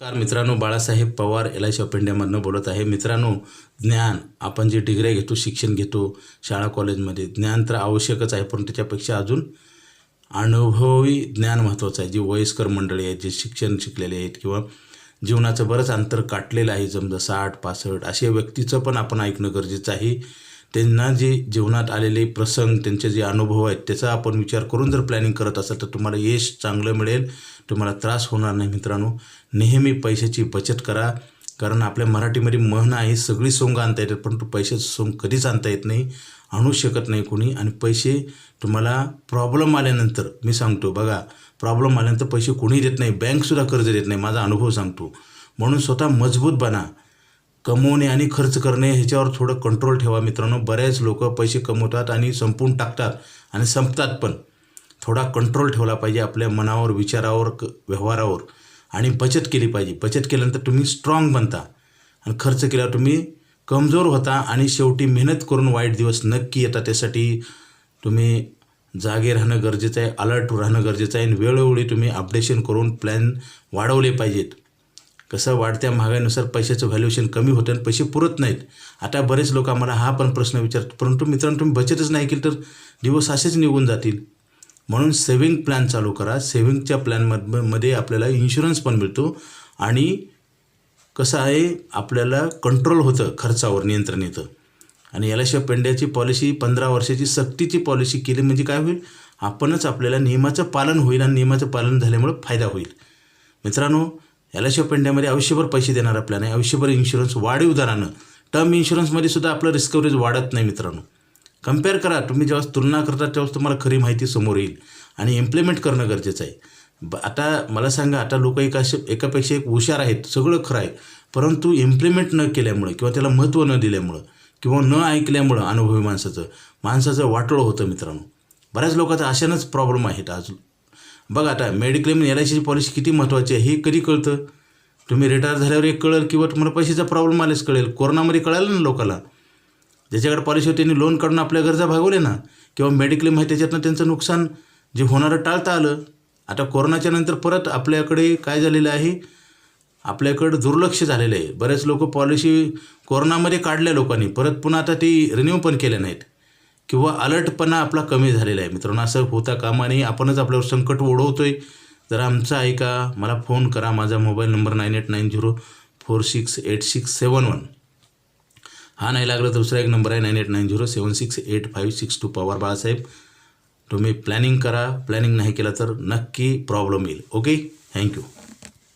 नमस्कार मित्रांनो Balasaheb Pawar L I C of इंडियामधनं बोलत आहे. मित्रांनो ज्ञान आपण जे डिग्र्या घेतो शिक्षण घेतो शाळा कॉलेजमध्ये ज्ञान तर आवश्यकच आहे पण त्याच्यापेक्षा अजून अनुभवी ज्ञान महत्त्वाचं आहे. जी वयस्कर मंडळी आहेत जे शिक्षण शिकलेले आहेत किंवा जीवनाचं बरंच अंतर काटलेलं आहे समजा साठ पासष्ट अशा व्यक्तीचं पण आपण ऐकणं गरजेचं आहे. त्यांना जे जीवनात आलेले प्रसंग त्यांचे जे अनुभव आहेत त्याचा आपण विचार करून जर प्लॅनिंग करत असाल तर तुम्हाला यश चांगलं मिळेल. तुम्हाला त्रास होणार नाही मित्रांनो. नेहमी पैशाची बचत करा. कारण आपल्या मराठीमध्ये म्हण आहे सगळी सोंग आणता येतात परंतु पैशाचं सोंग कधीच आणता येत नाही आणू शकत नाही कोणी. आणि पैसे तुम्हाला प्रॉब्लेम आल्यानंतर मी सांगतो बघा प्रॉब्लेम आल्यानंतर पैसे कोणी देत नाही बँकसुद्धा कर्ज देत नाही माझा अनुभव सांगतो. म्हणून स्वतः मजबूत बना. कमवणे आणि खर्च करणे ह्याच्यावर थोडं कंट्रोल ठेवा मित्रांनो. बरेच लोक पैसे कमवतात आणि संपून टाकतात आणि संपतात पण. थोडा कंट्रोल ठेवला पाहिजे आपल्या मनावर विचारावर क व्यवहारावर. आणि बचत केली पाहिजे. बचत केल्यानंतर तुम्ही स्ट्रॉंग बनता. आणि खर्च केल्यावर तुम्ही कमजोर होता आणि शेवटी मेहनत करून वाईट दिवस नक्की येतात. त्यासाठी तुम्ही जागे राहणं गरजेचं आहे अलर्ट राहणं गरजेचं आहे आणि वेळोवेळी तुम्ही अपडेशन करून प्लॅन वाढवले पाहिजेत. कसं वाढत्या महागाईनुसार पैशाचं व्हॅल्युएशन कमी होतं आणि पैसे पुरत नाहीत. आता बरेच लोक आम्हाला हा पण प्रश्न विचारतात. परंतु मित्रांनो तुम्ही बचतच नाही केली तर दिवस असेच निघून जातील. म्हणून सेव्हिंग प्लॅन चालू करा. सेव्हिंगच्या प्लॅनमध्ये मध्ये आपल्याला इन्शुरन्स पण मिळतो आणि कसं आहे आपल्याला कंट्रोल होतं खर्चावर नियंत्रण येतं आणि यालाशिवाय पेंड्याची पॉलिसी पंधरा वर्षाची सक्तीची पॉलिसी केली म्हणजे काय होईल? आपणच आपल्याला नियमाचं पालन होईल आणि नियमाचं पालन झाल्यामुळं फायदा होईल. मित्रांनो याला शिवाय पेंड्यामध्ये आयुष्यभर पैसे देणारा प्लॅन आहे आयुष्यभर इन्शुरन्स वाढीव दरानं. टर्म इन्शुरन्समध्ये सुद्धा आपलं रिस्क वाढत नाही मित्रांनो. कंपेअर करा. तुम्ही जेव्हा तुलना करता तेव्हाच तुम्हाला खरी माहिती समोर येईल. आणि इम्प्लिमेंट करणं गरजेचं आहे. ब आता मला सांगा आता लोक एका एकापेक्षा एक हुशार आहेत. सगळं खरं आहे. परंतु इम्प्लिमेंट न केल्यामुळं किंवा त्याला महत्त्व न दिल्यामुळं किंवा न ऐकल्यामुळं अनुभवी माणसाचं माणसाचं वाटोळं होतं मित्रांनो. बऱ्याच लोकांचा अशानंच प्रॉब्लेम आहेत आज. बघा आता मेडिक्लेम एल आय सीची पॉलिसी किती महत्त्वाची आहे हे कधी कळतं? तुम्ही रिटायर झाल्यावर एक कळेल किंवा तुम्हाला पैशाचा प्रॉब्लेम आलेच कळेल. कोरोनामध्ये कळालं ना लोकाला? ज्याच्याकडे पॉलिसी होती त्यांनी लोन काढून आपल्या गरजा भागवल्या ना? किंवा मेडिक्लेम आहे त्याच्यातनं त्यांचं नुकसान जे होणारं टाळता आलं. आता कोरोनाच्या नंतर परत आपल्याकडे काय झालेलं आहे? आपल्याकडं दुर्लक्ष झालेलं आहे. बरेच लोक पॉलिसी कोरोनामध्ये काढल्या लोकांनी. परत पुन्हा आता ती रिन्यू पण केल्या नाहीत. किंवा अलर्टपणा आपला कमी झालेला आहे. मित्रांनो असं होता कामा नाही आपणच आपल्यावर संकट ओढवतोय. जरा आमचं ऐका. मला फोन करा. माझा mobile number nine eight nine zero four six eight six seven one हा नाही लागला तर दुसरा एक नंबर आहे nine eight nine zero seven six eight five six two Pawar Balasaheb. तुम्ही प्लॅनिंग करा. प्लॅनिंग नाही केलं तर नक्की प्रॉब्लेम येईल. Okay thank you